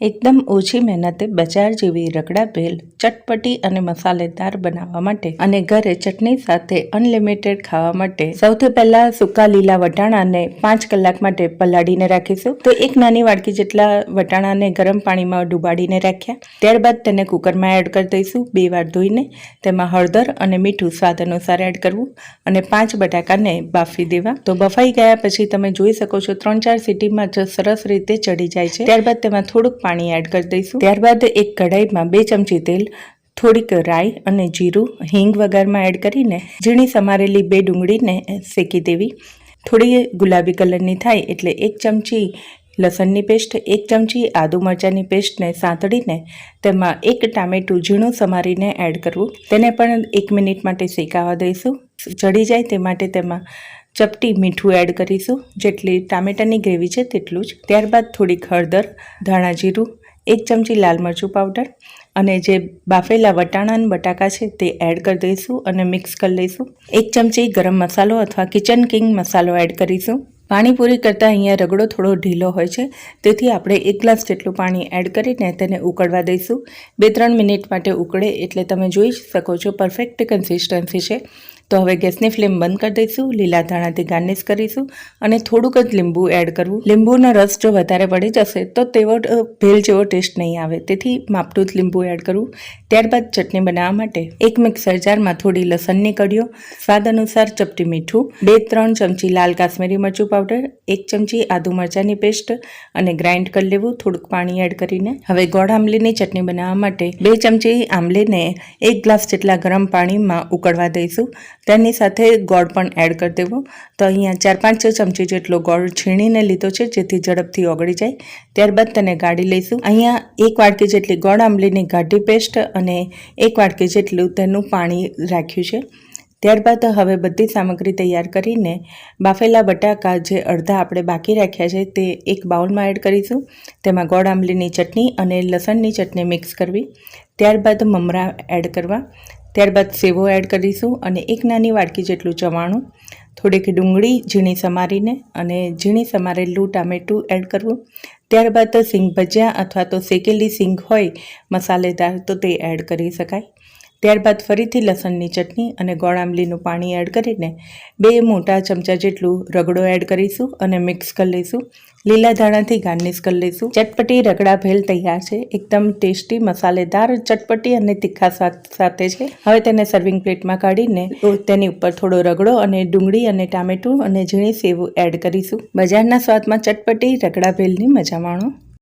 એકદમ ઓછી મહેનતે બજાર જેવી રગડા ભેલ, ચટપટી અને મસાલેદાર બનાવવા માટે અને ઘરે ચટણી સાથે અનલિમિટેડ ખાવા માટે સૌથી પહેલા સૂકા લીલા વટાણાને પાંચ કલાક માટે પલાળીને રાખીશું. તો એક નાની વાડકી જેટલા વટાણાને ગરમ પાણીમાં ડુબાડીને રાખ્યા. ત્યારબાદ તેને કુકરમાં એડ કરી દઈશું. બે વાર ધોઈને તેમાં હળદર અને મીઠું સ્વાદ અનુસાર એડ કરવું અને પાંચ બટાકાને બાફી દેવા. તો બફાઈ ગયા પછી તમે જોઈ શકો છો ત્રણ ચાર સીટીમાં જ સરસ રીતે ચડી જાય છે. ત્યારબાદ તેમાં થોડુંક પાણી એડ કરી દઈશું. ત્યારબાદ એક કઢાઈમાં બે ચમચી તેલ, થોડીક રાઈ અને જીરું હિંગ વઘારમાં એડ કરીને ઝીણી સમારેલી બે ડુંગળીને શેકી દેવી. થોડી ગુલાબી કલરની થાય એટલે એક ચમચી લસણની પેસ્ટ, એક ચમચી આદુ મરચાંની પેસ્ટને સાંતળીને તેમાં એક ટામેટું ઝીણું સમારીને એડ કરવું. તેને પણ એક મિનિટ માટે શેકાવા દઈશું. ચડી જાય તે માટે તેમાં ચપટી મીઠું એડ કરીશું. જેટલી ટામેટાની ગ્રેવી છે તેટલું જ. ત્યારબાદ થોડીક હળદર, ધાણા જીરું, એક ચમચી લાલ મરચું પાવડર અને જે બાફેલા વટાણા અને બટાકા છે તે એડ કરી દઈશું અને મિક્સ કરી લઈશું. એક ચમચી ગરમ મસાલો અથવા કિચન કિંગ મસાલો એડ કરીશું. પાણીપુરી કરતાં અહીંયા રગડો થોડો ઢીલો હોય છે. તેથી આપણે એક ગ્લાસ જેટલું પાણી એડ કરીને તેને ઉકળવા દઈશું. બે ત્રણ મિનિટ માટે ઉકળે એટલે તમે જોઈ શકો છો પરફેક્ટ કન્સિસ્ટન્સી છે. તો હવે ગેસની ફ્લેમ બંધ કરી દઈશું, લીલા ધાણાથી ગાર્નિશ કરીશું અને થોડુંક જ લીંબુ એડ કરવું. લીંબુનો રસ જો વધારે પડી જશે તો તેવો ભેલ જેવો ટેસ્ટ નહીં આવે. તેથી માપટું જ લીંબુ એડ કરવું. ત્યારબાદ ચટણી બનાવવા માટે એક મિક્સર જારમાં થોડી લસણની કઢીઓ સ્વાદ અનુસાર ચપટી મીઠું, બે ત્રણ ચમચી લાલ કાશ્મીરી મરચું પાવડર એક ચમચી આદુ મરચાંની પેસ્ટ અને ગ્રાઇન્ડ કરી લેવું, થોડુંક પાણી એડ કરીને. હવે ગોળ આંબલીની ચટણી બનાવવા માટે બે ચમચી આંબલીને એક ગ્લાસ જેટલા ગરમ પાણીમાં ઉકળવા દઈશું. તેની સાથે ગોળ પણ એડ કરી દેવો. તો અહીંયા ચાર પાંચ ચમચી જેટલો ગોળ છીણીને લીધો છે, જેથી ઝડપથી ઓગળી જાય. ત્યારબાદ તેને ગાળી લઈશું. અહીંયા એક વાટકી જેટલી ગોળ આંબલીની ગાઢી પેસ્ટ અને એક વાટકી જેટલું તેનું પાણી રાખ્યું છે. ત્યારબાદ હવે બધી સામગ્રી તૈયાર કરીને બાફેલા બટાકા જે અડધા આપણે બાકી રાખ્યા છે, તે એક બાઉલમાં એડ કરીશું. તેમાં ગોળ આંબલીની ચટણી અને લસણની ચટણી મિક્સ કરવી. ત્યારબાદ મમરા એડ કરવા. ત્યારબાદ સેવો એડ કરીશું અને એક નાની વાડકી જેટલું ચવાણું, થોડીક ડુંગળી ઝીણી સમારીને અને ઝીણી સમારેલું ટામેટું એડ કરવું. ત્યારબાદ સિંગ ભજીયા અથવા તો શેકેલી સિંગ હોય, મસાલેદાર, તો તે એડ કરી શકાય. ત્યારબાદ ફરીથી લસણની ચટણી અને ગોળ આંબલીનું પાણી એડ કરીને બે મોટા ચમચા જેટલું રગડો એડ કરીશું અને મિક્સ કરી લઈશું. લીલા ધાણાથી ગાર્નિશ કરી લઈશું. ચટપટી રગડા ભેલ તૈયાર છે. એકદમ ટેસ્ટી, મસાલેદાર, ચટપટી અને તીખા સ્વાદ સાથે છે. હવે તેને સર્વિંગ પ્લેટમાં કાઢીને તેની ઉપર થોડો રગડો અને ડુંગળી અને ટામેટું અને ઝીણી સેવું એડ કરીશું. બજારના સ્વાદમાં ચટપટી રગડા ભેલની મજા માણો.